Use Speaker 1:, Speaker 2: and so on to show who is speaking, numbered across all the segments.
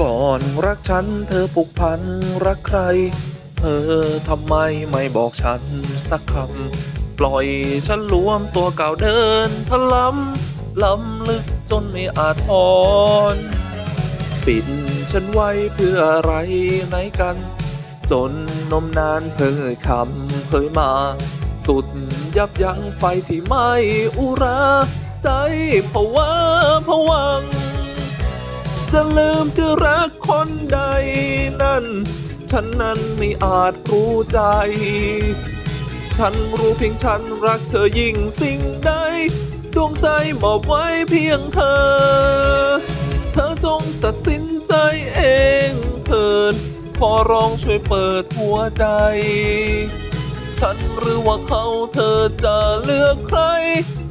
Speaker 1: ก่อนรักฉันเธอผูกพันรักใคร เธอทำไมไม่บอกฉันสักคำปล่อยฉันรวมตัวเก่าเดินทะล้ำล้ำลึกจนไม่อาจทนปิดฉันไว้เพื่ออะไรไหนกัน จนนมนานเพิ่ยคำเผยมา สุดยับยั้งไฟที่ไม่อุรา ใจผวาผวัง จะลืมจะรักคนใดนั้น ฉันนั้นไม่อาจรู้ใจ ฉันรู้เพียงฉันรักเธอยิ่งสิ่งใด ดวงใจมอบไว้เพียงเธอ เธอจงตัดสินใจเองเถิดขอร้องช่วยเปิดหัวใจ ฉันหรือว่าเขาเธอจะเลือกใคร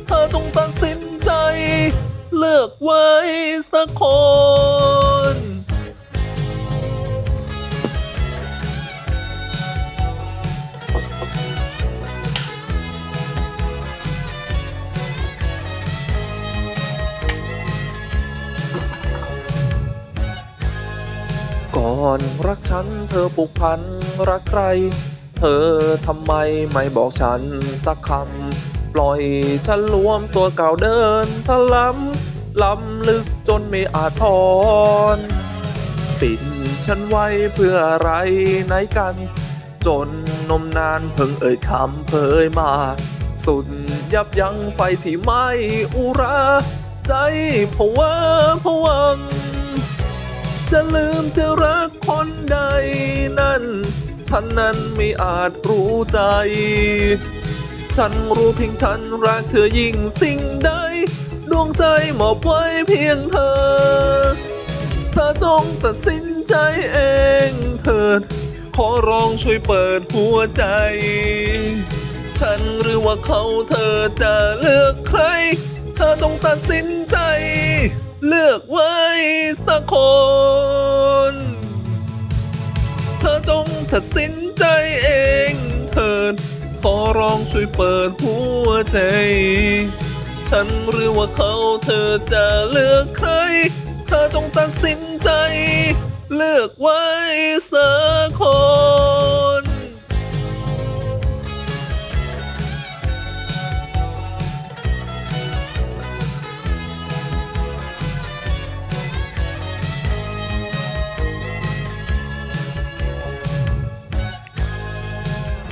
Speaker 1: เธอจงตัดสินใจ เลือกไว้สักคนก่อนรักฉันเธอผูกพันรักใคร เธอทำไมไม่บอกฉันสักคำ ปล่อยฉันรวมตัวเก่าเดินทะล้ำ ล้ำลึกจนไม่อาจทนปิดฉันไว้เพื่ออะไรไหนกัน จนนมนานเพิ่งเอ่ยคำเผยมา สุดยับยั้งไฟที่ไม่อุรา ใจผวาผวัง จะลืมจะรักคนใดนั้นฉันนั้นไม่อาจรู้ใจ ฉันรู้เพียงฉันรักเธอยิ่งสิ่งใด วงใจมอบไว้เพียงเธอ เธอจงตัดสินใจเองเถิด ขอร้องช่วยเปิดหัวใจ ฉันหรือว่าเขาเธอจะเลือกใคร เธอจงตัดสินใจ เลือกไว้สักคน เธอจงตัดสินใจเองเถิด ขอร้องช่วยเปิดหัวใจ ฉันหรือว่าเขาเธอจะเลือกใคร เธอจงตัดสินใจ เลือกไว้สักคน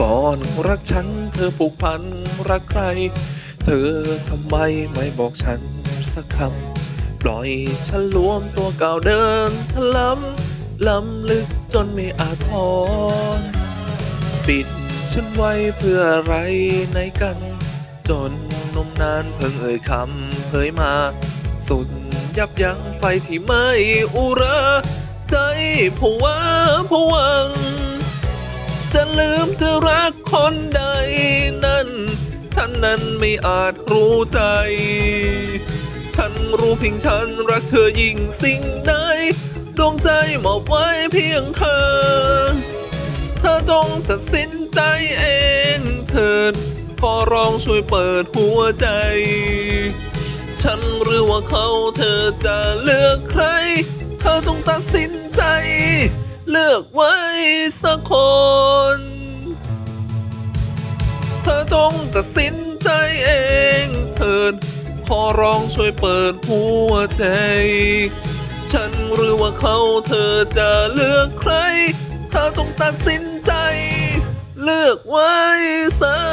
Speaker 1: ก่อนรักฉันเธอผูกพันรักใคร เธอทำไมไม่บอกฉันสักคำ ปล่อยฉันรวมตัวเก่าเดินทะล้ำล้ำลึกจนไม่อาจทนปิดฉันไว้เพื่ออะไรในกัน จนนมนานเพิ่งเอ่ยคำเผยมา สุดยับยั้งไฟที่ไม่อุราใจผวาผวัง จะลืมจะรักคนใด ฉันนั้นไม่อาจรู้ใจ ฉันรู้เพียงฉันรักเธอยิ่งสิ่งใดดวงใจมอบไว้เพียงเธอ เธอจงตัดสินใจเองเถิดขอร้องช่วยเปิดหัวใจ ฉันหรือว่าเขาเธอจะเลือกใคร เธอจงตัดสินใจ เลือกไว้สักคน ธอจงตัดสินใจเองเถิดขอร้องช่วยเปิดหัวใจ ฉันหรือว่าเขาเธอจะเลือกใคร เธอจงตัดสินใจ เลือกไว้สักคน